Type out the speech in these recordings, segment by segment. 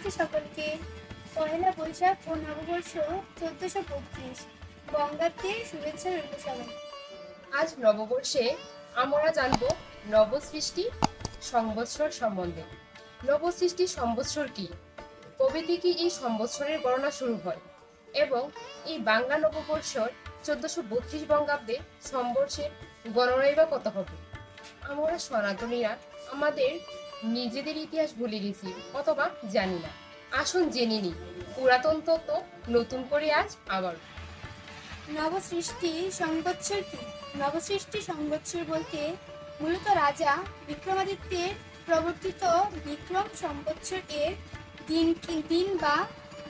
নমস্তে সকলকে পয়লা বৈশাখ ও নববর্ষ চোদ্দশো বত্রিশ বঙ্গাব্দের শুভেচ্ছা রইল সবাই। আজ নববর্ষে আমরা জানব নবসৃষ্টি সংবৎসর সম্বন্ধে। নবসৃষ্টি সংবৎসর কি? কবে থেকে এই সংবৎসরের গণনা শুরু হয়? এবং এই বাংলা নববর্ষর চোদ্দশো বত্রিশ বঙ্গাব্দে সংবর্ষের গণনাই বা কত হবে? আমরা সনাতনীরা আমাদের নিজেদের ইতিহাস ভুলে গেছি, অথবা জানি না। আসুন জেনে নিই, পুরাতন তত্ত্ব নতুন করে আজ আবার। নবসৃষ্টি সংবৎসর কি? নবসৃষ্টি সংবৎসর বলতে মূলত রাজা বিক্রমাদিত্যের প্রবর্তিত বিক্রম সংবৎসর এর দিন দিন বা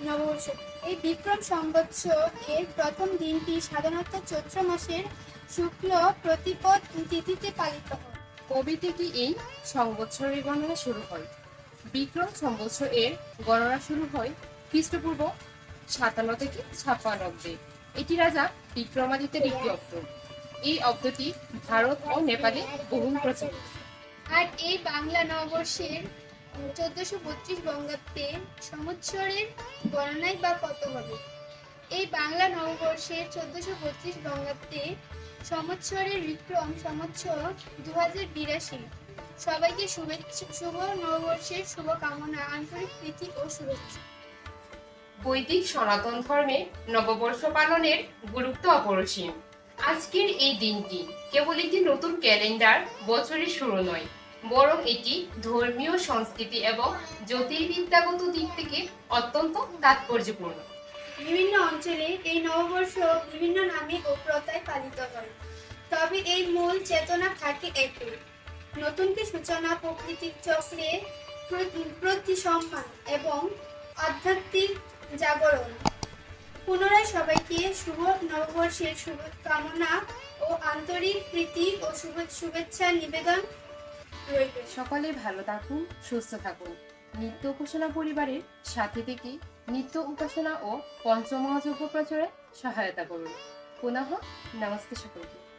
নববর্ষ। এই বিক্রম সংবৎসর এর প্রথম দিনটি সাধারণত চৈত্র মাসের শুক্ল প্রতিপদ তিথিতে পালিত হয়। কবে থেকে এই সংবৎসরের গণনা শুরু হয়? বিক্রম সংবৎসর এর গণনা শুরু হয় খ্রিস্টপূর্ব সাতান্ন থেকে ছাপ্পান্ন এটি রাজা বিক্রমাদিত্যের একটি অব্দ। এই অব্দটি ভারত ও নেপালে বহুল প্রচলিত। আর এই বাংলা নববর্ষের চোদ্দশো বত্রিশ বঙ্গাব্দে সংবৎসরের গণনায় বা কত হবে? এই বাংলা নববর্ষের চোদ্দশো বত্রিশ বঙ্গাব্দে সংবৎসরের বিক্রম সংবৎসর দু হাজার বিরাশি। সবাইকে শুভেচ্ছা, শুভ নববর্ষের শুভকামনা, আন্তরিক প্রীতি ও শুভেচ্ছা। বৈদিক সনাতন ধর্মে নববর্ষ পালনের গুরুত্ব অপরিসীম। আজকের এই দিনটি কেবল একটি নতুন ক্যালেন্ডার, বছরের শুরু নয়, বরং এটি ধর্মীয় সংস্কৃতি এবং জ্যোতির্বিদ্যাগত দিক থেকে অত্যন্ত তাৎপর্যপূর্ণ। বিভিন্ন অঞ্চলে এই নববর্ষ বিভিন্ন নামে ও প্রথায় পালিত হয়। তবে এই মূল চেতনা থাকে একই। নতুনকে সূচনা, প্রকৃতির চক্রে প্র- প্রতি সম্মান এবং আধ্যাত্মিক জাগরণ। পুনরায় সবাইকে শুভ নববর্ষের শুভ কামনা ও আন্তরিক প্রীতি ও শুভে- শুভেচ্ছা নিবেদন। রইল সকলে ভালো থাকুন, সুস্থ থাকুন। নিত্য উপাসনা পরিবারের সাথে থেকে নিত্য উপাসনা ও পঞ্চমহাযজ্ঞ প্রচারে সহায়তা করুন। পুনঃ নমস্তে সকলকে।